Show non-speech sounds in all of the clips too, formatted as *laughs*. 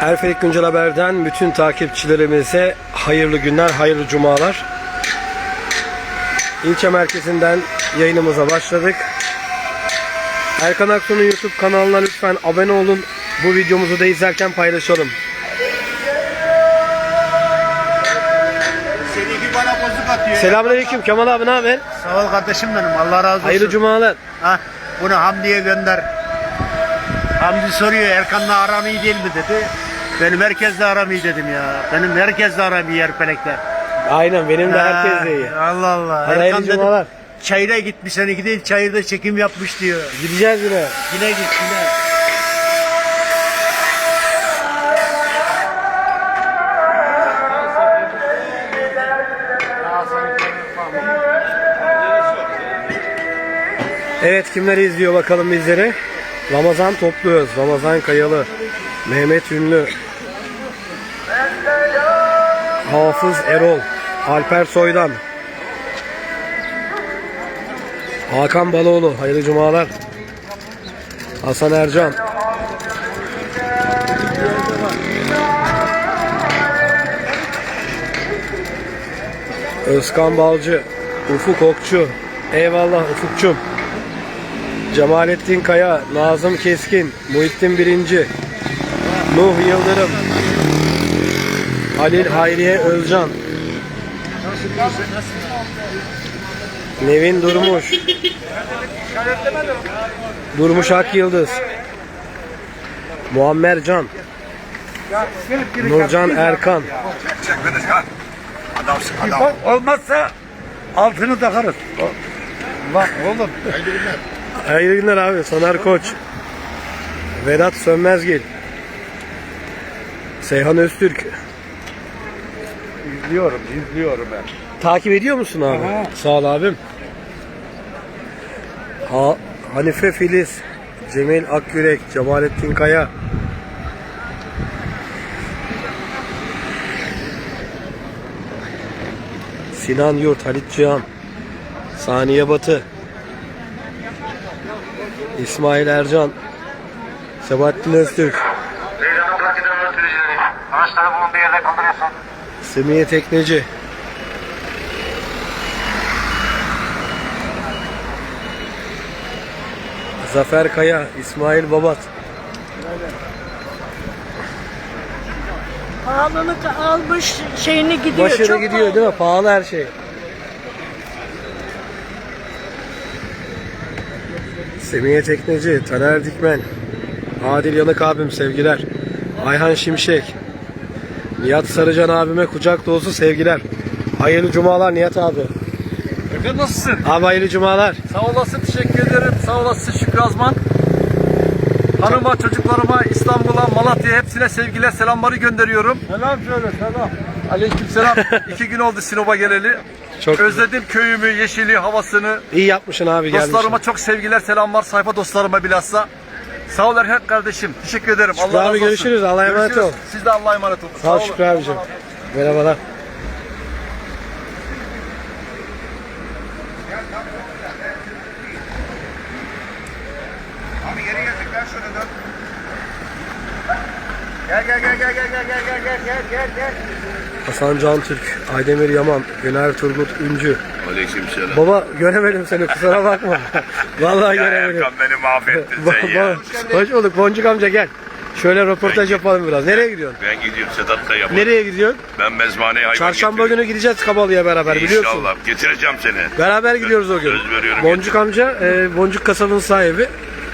Erfelik Güncel Haber'den bütün takipçilerimize hayırlı günler, hayırlı cumalar. İlçe merkezinden yayınımıza başladık. Erkan Aksu'nun YouTube kanalına lütfen abone olun. Bu videomuzu da izlerken paylaşalım. Selamünaleyküm Kemal abi ne haber? Sağ ol kardeşim benim. Allah razı olsun. Hayırlı cumalar. Ha, bunu Hamdi'ye gönder. Hamdi soruyor Erkan'la aram iyi değil mi dedi. Benim herkesle aram iyi dedim ya. Benim herkesle aram iyi Erpelek'te. Aynen benim de Ha, herkes de iyi. Allah Allah. Hadi Erkan dedim, cumalar. çayıra gitmiş seninki değil çayırda çekim yapmış diyor. Gideceğiz yine. Yine git yine. Evet kimleri izliyor bakalım bizleri. Ramazan topluyoruz. Ramazan Kayalı. Mehmet Ünlü. Hafız Erol. Alper Soydan. Hakan Baloğlu. Hayırlı cumalar. Hasan Ercan. Özkan Balcı. Ufuk Okçu. Eyvallah Ufukçum. Cemalettin Kaya, Nazım Keskin, Muhittin Birinci, Nuh Yıldırım, Halil Hayriye Özcan, Nevin Durmuş, Durmuş Ak Yıldız, Muammer Can, Nurcan Erkan, olmazsa altını takarız. Bak oğlum. Hayırlı günler abi, Soner Koç, Vedat Sönmezgil, Seyhan Öztürk. İzliyorum, izliyorum ben. Takip ediyor musun abi? Aha. Sağ ol abim. Ha, Hanife Filiz, Cemil Akyürek, Cemalettin Kaya. Sinan Yurt, Halit Cihan, Saniye Batı, İsmail Ercan, Sebahattin Öztürk, Heyecanın fark eden sürücüleri. Araçları bulunduğu yerde kaldırıyorsun. Semiye Tekneci. Zafer Kaya, İsmail Babat. Pahalılık almış şeyini gidiyor. Başarı çok gidiyor değil mi? Pahalı her şey. Semiye Tekneci, Taner Dikmen, Adil Yanık abim sevgiler. Ayhan Şimşek, Nihat Sarıcan abime kucak dolusu sevgiler. Hayırlı cumalar Nihat abi. Efendim nasılsın? Abi hayırlı cumalar. Sağ olasın, teşekkür ederim. Sağ olasın Şükrü Azman. Hanıma, çocuklarıma, İstanbul'a, Malatya hepsine sevgiler, selamları gönderiyorum. Selam söyle selam. Aleyküm selam. *laughs* İki gün oldu Sinop'a geleli. Çok Özledim köyümü, yeşili, havasını. iyi yapmışsın abi gelmişsin. Dostlarıma çok sevgiler, selamlar. Sayfa dostlarıma bilhassa. Sağ ol Erhan kardeşim. Teşekkür ederim. Şükrü Allah razı abi, olsun. görüşürüz. Allah'a emanet ol. Siz de Allah'a emanet olun. Sağ ol. Şükrü abicim. Merhabalar. Abi geri geldik ver şöyle dön. Gel gel gel gel gel gel gel gel gel gel gel. Hasan Can Türk, Aydemir Yaman, Güner Turgut Üncü. Aleykümselam. Baba göremedim seni kusura bakma. *laughs* Vallahi Ya göremedim. Erkan beni mahvettin sen ya. Hoş bulduk Boncuk amca gel. Şöyle röportaj yapalım biraz. Nereye gidiyorsun? Ben gidiyorum Sedat'la yapalım. Nereye gidiyorsun? Ben mezmaneye hayvan Çarşamba getiriyorum. günü gideceğiz Kabalı'ya beraber biliyorsun. İnşallah. Getireceğim seni. Beraber gidiyoruz o gün. Söz veriyorum, Boncuk amca, e, Boncuk kasabın sahibi.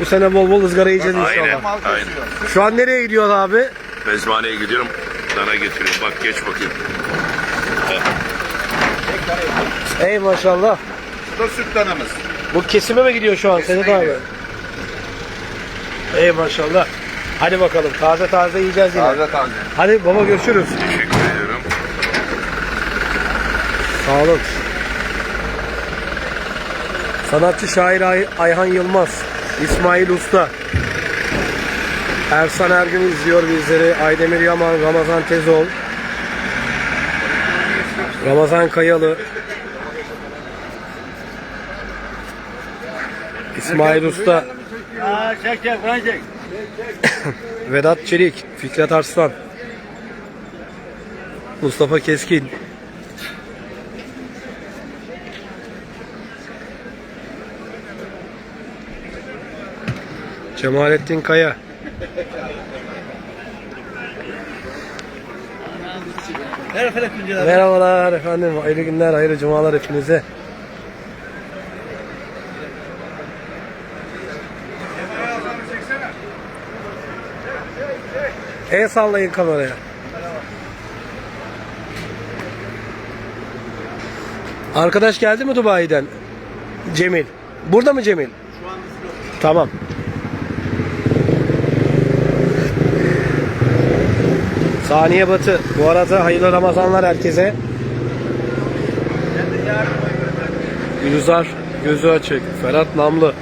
Bu sene bol bol ızgara yiyeceğiz Aynen. inşallah. Aynen. Şu an nereye gidiyorsun abi? Mezmaneye gidiyorum. Dana getiriyorum. Bak geç bakayım. Ey maşallah. Bu da süt danamız. Bu kesime mi gidiyor şu an Sedat abi? Ey maşallah. Hadi bakalım taze taze yiyeceğiz yine. taze. Hadi baba görüşürüz. Teşekkür ediyorum. Sağ olun. Sanatçı şair Ay- Ayhan Yılmaz, İsmail Usta, Ersan Ergün izliyor bizleri, Aydemir Yaman, Ramazan Tezol, Ramazan Kayalı, İsmail Usta, Aa çek çek çek. *laughs* Vedat Çelik, Fikret Arslan, Mustafa Keskin, Cemalettin Kaya. Merhabalar efendim. Hayırlı günler, hayırlı cumalar hepinize. El sallayın kameraya. Arkadaş geldi mi Dubai'den? Cemil. Burada mı Cemil? Tamam. Saniye Batı. Bu arada hayırlı Ramazanlar herkese. Gülizar gözü açık. Ferhat Namlı.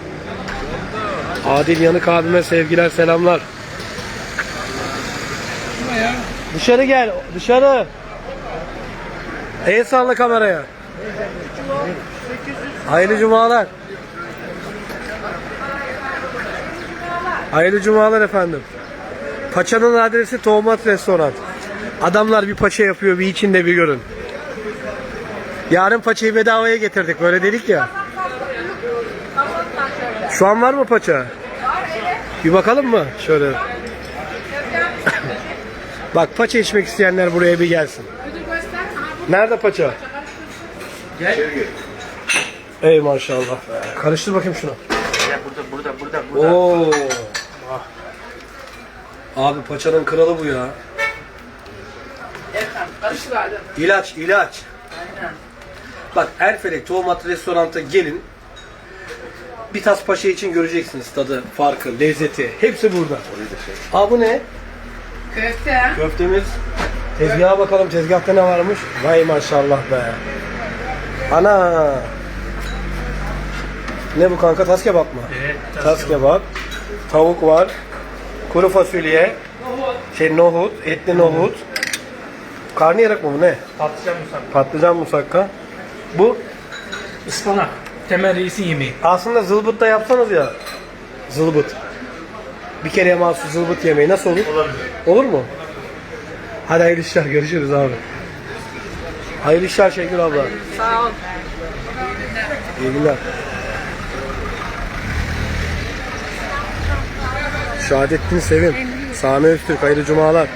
Adil Yanık abime sevgiler selamlar. Dışarı gel. Dışarı. El salla kameraya. Hayırlı cumalar. Hayırlı cumalar efendim. Paçanın adresi Tomat Restoran. Adamlar bir paça yapıyor bir içinde bir görün. Yarın paçayı bedavaya getirdik böyle dedik ya. Şu an var mı paça? Bir bakalım mı? Şöyle. *coughs* Bak paça içmek isteyenler buraya bir gelsin. Nerede paça? Gel. Ey maşallah. Karıştır bakayım şunu. Burada burada burada Oo. Abi paçanın kralı bu ya. İlaç, ilaç. Bak Erfelek Tomat Restorant'a gelin. Bir tas paşa için göreceksiniz tadı, farkı, lezzeti. Hepsi burada. Aa bu ne? Köfte. Köftemiz. Tezgaha bakalım tezgahta ne varmış. Vay maşallah be. Ana. Ne bu kanka tas kebap mı? Evet. Tas kebap. Tavuk var. Kuru fasulye. Şey nohut, etli nohut. Karnıyarık mı bu ne? Patlıcan musakka. Patlıcan musakka. Bu Ispanak. Temel reisin yemeği. aslında zılbıt da yapsanız ya. Zılbıt. Bir kere mahsus zılbıt yemeği nasıl olur? Olabilir. Olur mu? Hadi hayırlı işler. Görüşürüz abi. Hayırlı işler Şengül abla. Sağ ol. İyi günler. Şahadettin Sevim. Sami Öztürk. Hayırlı cumalar.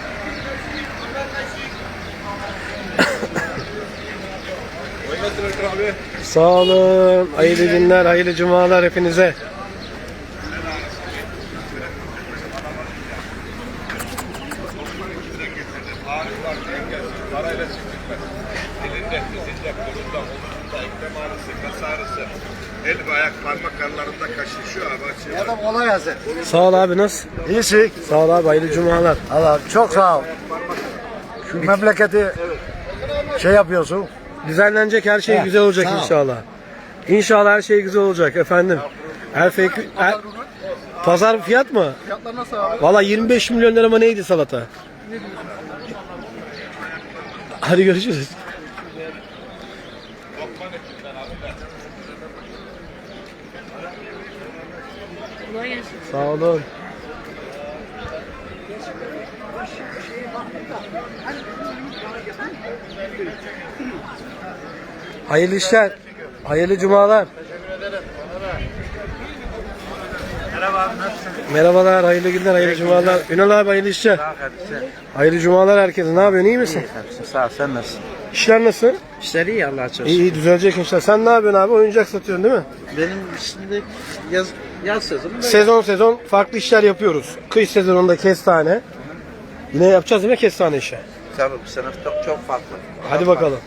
Sağ olun. Hayırlı günler, hayırlı cumalar hepinize. Parmak aralarında kaşışıyor abi. Adam kolay gelsin. Sağ ol abi nasıl? İyisin. Sağ ol abi hayırlı cumalar. Allah çok sağ ol. Şu memleketi şey yapıyorsun. Düzenlenecek her şey güzel olacak sağ ol. inşallah. İnşallah her şey güzel olacak efendim. Her fake, her- pazar fiyat mı? Fiyatlar nasıl abi? Valla 25 milyon lira mı neydi salata? Hadi görüşürüz. Sağ olun. Hayırlı işler. Hayırlı cumalar. Merhabalar, hayırlı günler, hayırlı cumalar. Ünal abi hayırlı işler. Hayırlı cumalar herkese. Ne yapıyorsun, iyi misin? Sağ ol sen nasılsın? İşler nasıl? İşleri iyi Allah'a çok İyi iyi düzelecek inşallah. Sen ne yapıyorsun abi? Oyuncak satıyorsun değil mi? Benim şimdi yaz, yaz sezonu Sezon sezon farklı işler yapıyoruz. Kış sezonunda kestane. Yine yapacağız değil mi kestane işi? Tabii bu sene çok, çok farklı. Hadi bakalım.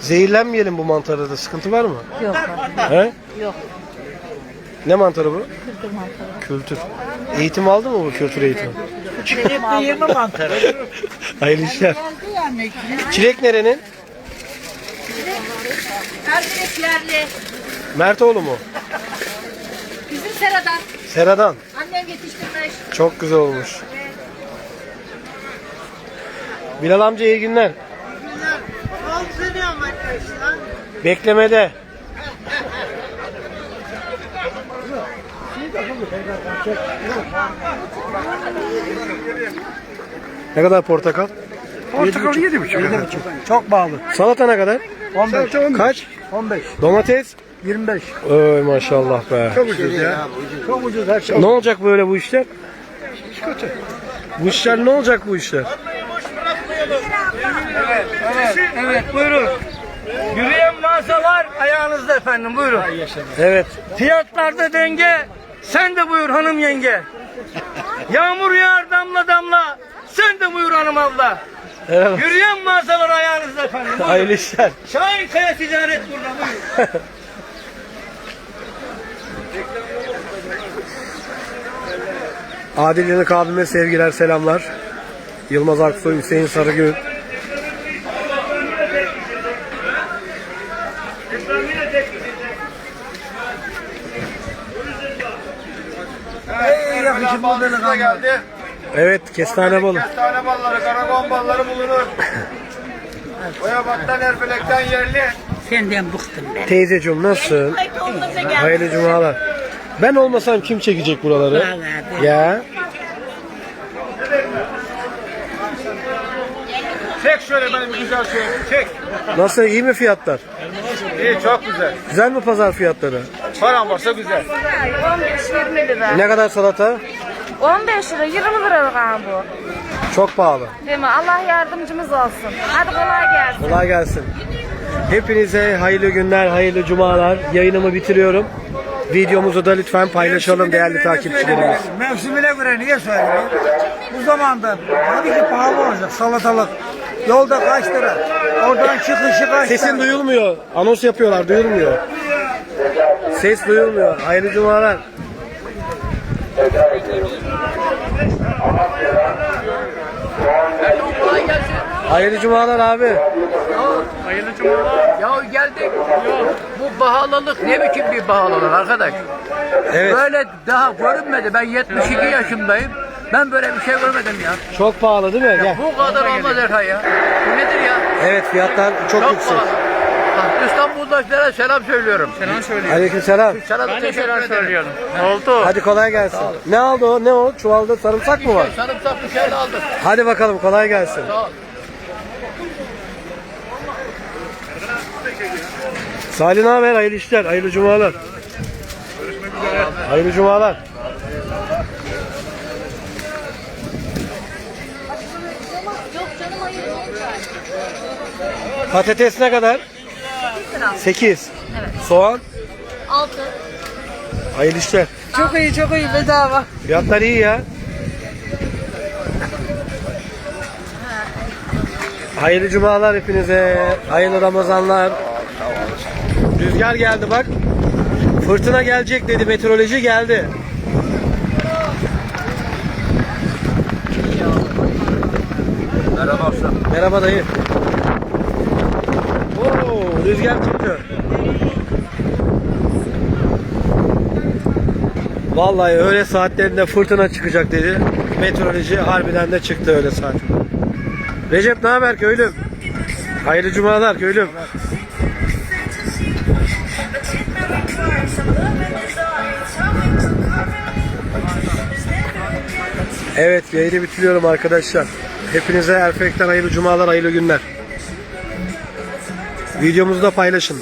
Zehirlenmeyelim bu mantarda da sıkıntı var mı? Yok He? Yok. Ne mantarı bu? Kültür mantarı. Kültür. Eğitim aldı mı bu kültür eğitimi? Yeme mantarı. *laughs* Hayırlı işler. Geldi yani. Çilek nerenin? Erdirek yerli. Mertoğlu mu? Bizim seradan. Seradan. Annem yetiştirmiş. Çok güzel olmuş. Bilal amca iyi günler. Al seni ama. Beklemede. Ne kadar portakal? Portakal yedi buçuk. Çok pahalı. Salata ne kadar? 15. Kaç? 15. Domates? 25. Oy maşallah be. Çok ucuz ya. Çok ucuz her şey. Ne olacak böyle bu işler? Bu işler ne olacak bu işler? Evet buyurun. Yürüyen mağazalar ayağınızda efendim buyurun. Evet. Fiyatlarda denge. Sen de buyur hanım yenge. Yağmur yağar damla damla. Sen de buyur hanım abla. Evet. Yürüyen mağazalar ayağınızda efendim. Buyurun. Hayırlı işler. Şahin Kaya Ticaret burada buyurun. Adil Yanık abime sevgiler, selamlar. Yılmaz Aksoy, Hüseyin Sarıgül. Ey yakışıklı delikanlı. Evet, kestane balı. Tane balları, karavan balları bulunur. *laughs* Boyabat'tan Erfelek'ten yerli. Senden bıktım ben. Teyzeciğim nasılsın? Hayırlı cumalar. Ben olmasam kim çekecek buraları? Ya. Çek şöyle benim güzel şey. Çek. Nasıl iyi mi fiyatlar? İyi çok güzel. Güzel mi pazar fiyatları? Paran varsa güzel. 15-20 lira. Ne kadar salata? 15 lira 20 liralık abi bu. Çok pahalı. Değil mi? Allah yardımcımız olsun. Hadi kolay gelsin. Kolay gelsin. Hepinize hayırlı günler, hayırlı cumalar. Yayınımı bitiriyorum. Videomuzu da lütfen paylaşalım değerli takipçilerimiz. Mevsimine göre niye söyleyeyim? Bu zamanda tabii ki pahalı olacak salatalık. Yolda kaç lira? Oradan çıkışı kaç Sesin lira? duyulmuyor. Anons yapıyorlar, duyulmuyor. Ses duyulmuyor. Hayırlı cumalar. Hayırlı cumalar abi. Hayırlı cumalar. Ya geldik. Bu pahalılık ne biçim bir pahalılık arkadaş? Evet. Böyle daha görünmedi. Ben 72 yaşındayım. Ben böyle bir şey görmedim ya. Çok pahalı değil mi? Gel. Bu kadar olmaz Erkan ya. Bu nedir ya? Evet fiyatlar çok, Çok yüksek. pahalı. İstanbul'dakilere selam söylüyorum. Selam söylüyorum. Aleykümselam. Sana da teşekkür ederim. Oldu. Hadi kolay gelsin. Ne aldı o? Ne o? Çuvalda sarımsak mı var? Sarımsak bir şey aldım. Hadi bakalım kolay gelsin. Sağ ol. Salih ne haber? Hayırlı işler, hayırlı cumalar. Hayırlı cumalar. Patates ne kadar? 8. Evet. Soğan? 6. Hayırlı işler. Çok iyi çok iyi bedava. Fiyatlar iyi ya. Hayırlı cumalar hepinize. Hayırlı Ramazanlar. Rüzgar geldi bak. Fırtına gelecek dedi. Meteoroloji geldi. Merhaba. Merhaba dayı. Rüzgar çıktı. Vallahi öğle saatlerinde fırtına çıkacak dedi. Meteoroloji harbiden de çıktı öğle saat. Recep ne haber köylüm? Hayırlı cumalar köylüm. Evet yayını bitiriyorum arkadaşlar. Hepinize Erfek'ten hayırlı cumalar, hayırlı günler. Videomuzu da paylaşın.